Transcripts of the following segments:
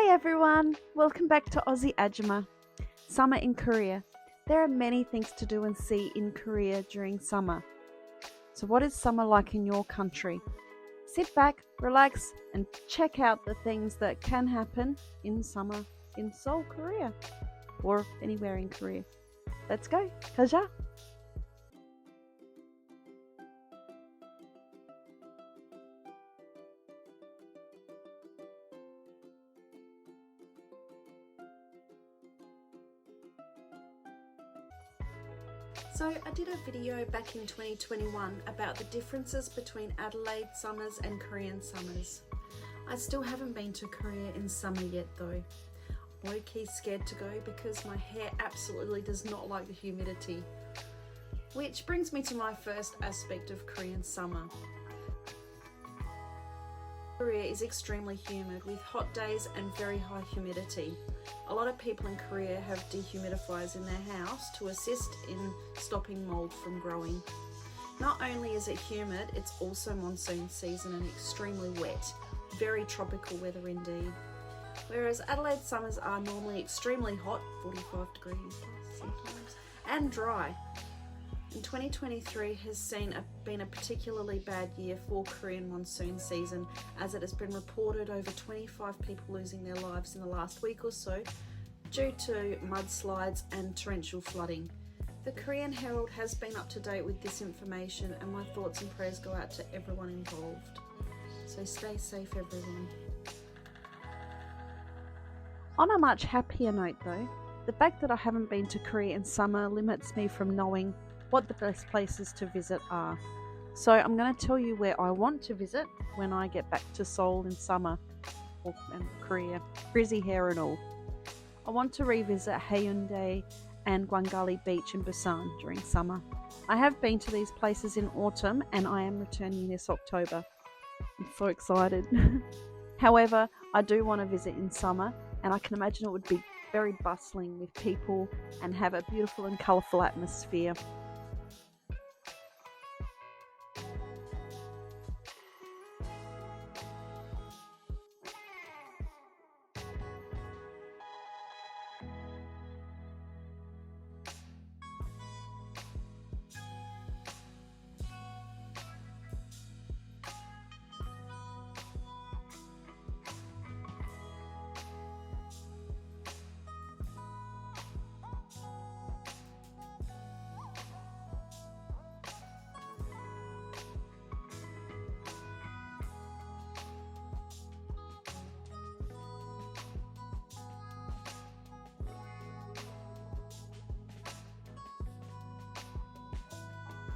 Hi everyone, welcome back to Aussie Ajima. Summer in Korea. There are many things to do and see in Korea during summer. So, what is summer like in your country? Sit back, relax, and check out the things that can happen in summer in Seoul, Korea, or anywhere in Korea. Let's go, Kaja! So I did a video back in 2021 about the differences between Adelaide summers and Korean summers. I still haven't been to Korea in summer yet though. Low key scared to go because my hair absolutely does not like the humidity. Which brings me to my first aspect of Korean summer. Korea is extremely humid with hot days and very high humidity. A lot of people in Korea have dehumidifiers in their house to assist in stopping mold from growing. Not only is it humid, it's also monsoon season and extremely wet. Very tropical weather indeed. Whereas Adelaide summers are normally extremely hot, 45 degrees sometimes, and dry. And 2023 has seen a, been a particularly bad year for Korean monsoon season as it has been reported over 25 people losing their lives in the last week or so due to mudslides and torrential flooding. The Korean Herald has been up to date with this information and my thoughts and prayers go out to everyone involved. So stay safe everyone. On a much happier note though, the fact that I haven't been to Korea in summer limits me from knowing what the best places to visit are. So I'm going to tell you where I want to visit when I get back to Seoul in summer or and Korea, frizzy hair and all. I want to revisit Haeundae and Gwangali Beach in Busan during summer. I have been to these places in autumn and I am returning this October. I'm so excited. However, I do want to visit in summer and I can imagine it would be very bustling with people and have a beautiful and colourful atmosphere.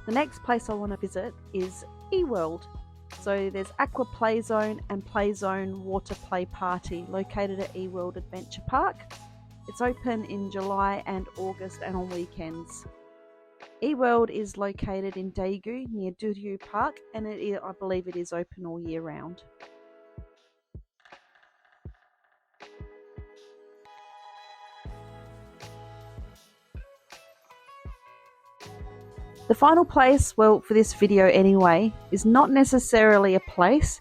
The next place I want to visit is eWorld. So there's Aqua Play Zone and Play Zone Water Play Party located at eWorld Adventure Park. It's open in July and August and on weekends. eWorld is located in Daegu near Duryu Park and it, I believe it is open all year round. The final place, well, for this video anyway, is not necessarily a place,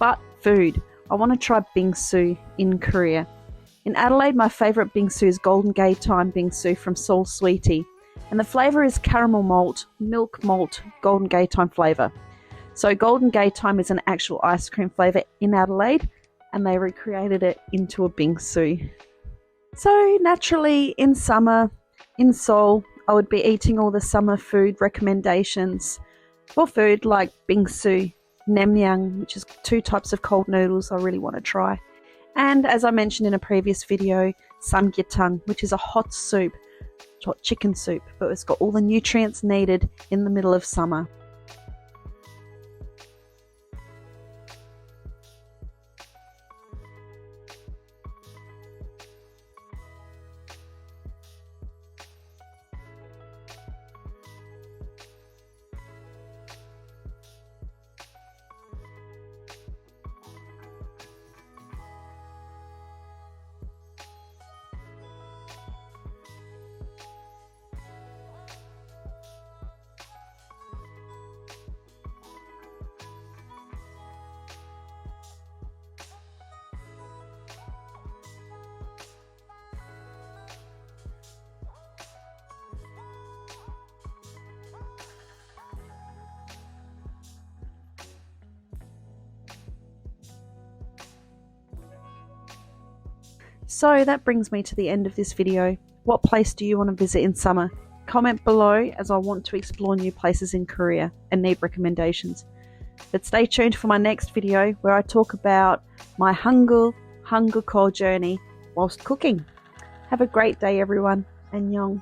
but food. I want to try bingsu in Korea. In Adelaide, my favourite bingsu is Golden Gay Time bingsu from Seoul Sweetie, and the flavour is caramel malt, milk malt, Golden Gay Time flavour. So, Golden Gay Time is an actual ice cream flavour in Adelaide, and they recreated it into a bingsu. So, naturally, in summer, in Seoul, I would be eating all the summer food recommendations for food like bingsu, naengmyeon, which is two types of cold noodles I really want to try. And as I mentioned in a previous video, samgyetang, which is a hot soup, hot chicken soup, but it's got all the nutrients needed in the middle of summer. So that brings me to the end of this video. What place do you want to visit in summer? Comment below as I want to explore new places in Korea and need recommendations. But stay tuned for my next video where I talk about my Hangul Hangul call journey whilst cooking. Have a great day everyone. Annyeong.